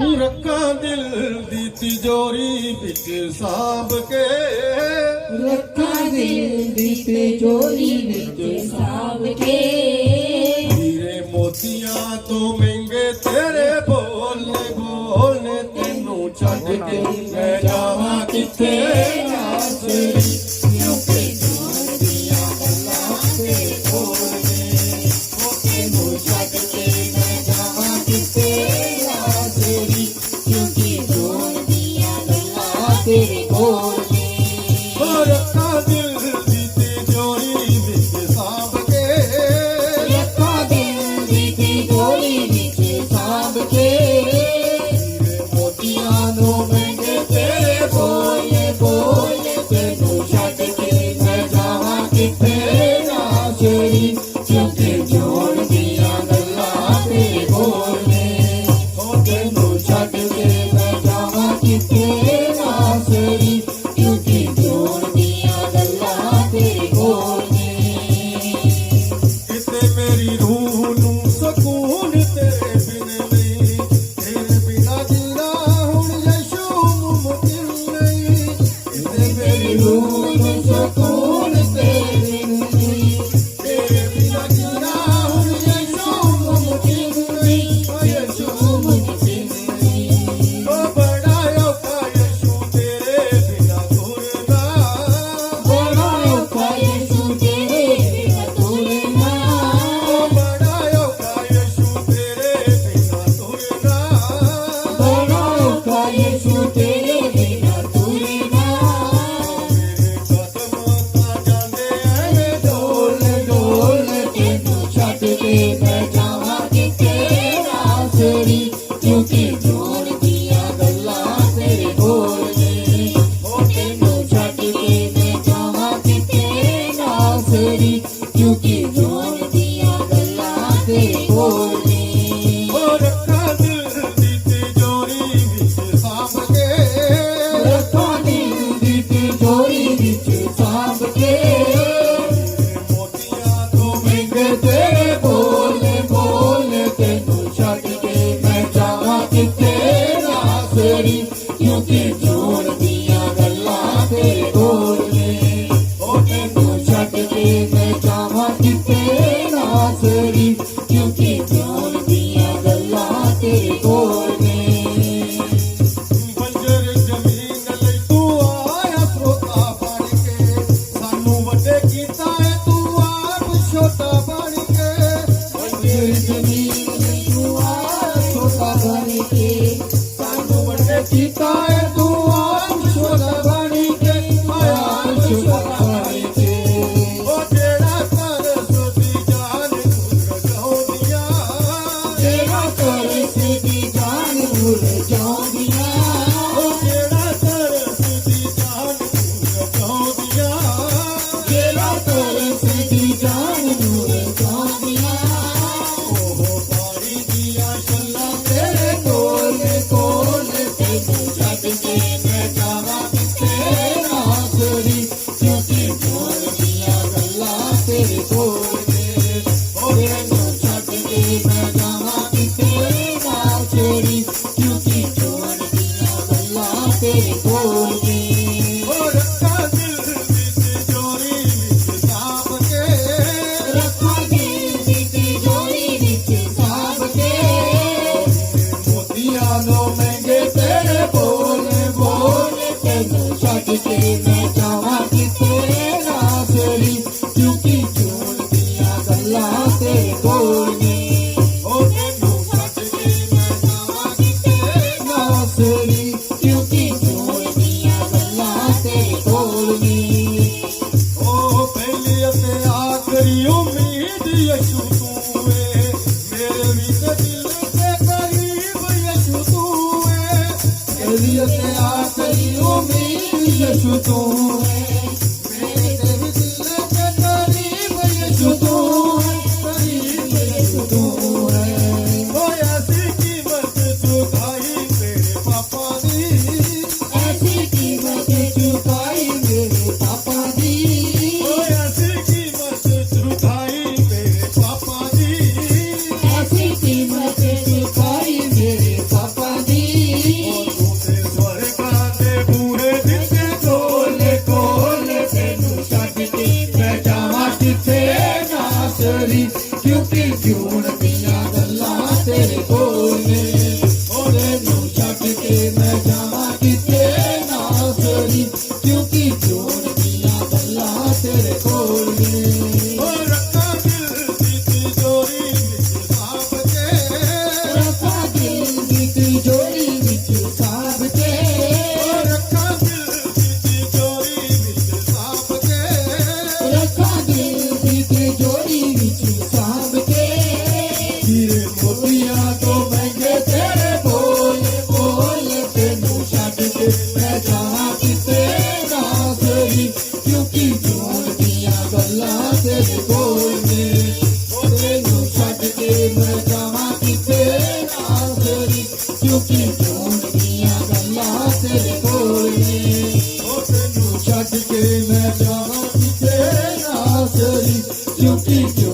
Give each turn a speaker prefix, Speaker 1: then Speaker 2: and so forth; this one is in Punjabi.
Speaker 1: ਰੱਖਾਂ ਦਿਲ ਦੀ ਤਿਜੋਰੀ ਵਿੱਚ ਸਾਂਭ ਕੇ।
Speaker 2: ਰੱਖਾਂ ਦਿਲ ਦੀ ਤਿਜੋਰੀ ਵਿੱਚ ਸਾਂਭ ਕੇ।
Speaker 1: ਹੀਰੇ ਮੋਤੀਆਂ ਤੋਂ ਮਹਿੰਗੇ ਤੇਰੇ ਬੋਲੇ ਬੋਲੇ ਤੈਨੂੰ ਛੱਡ ਕੇ ਮੈਂ ਜਾਵਾਂ ਕਿੱਥੇ?
Speaker 2: ਆਸਰੀ
Speaker 1: you Nazarene
Speaker 2: આખરી આખરી ઉમેશ જશો તો ali
Speaker 1: que o
Speaker 2: ofício.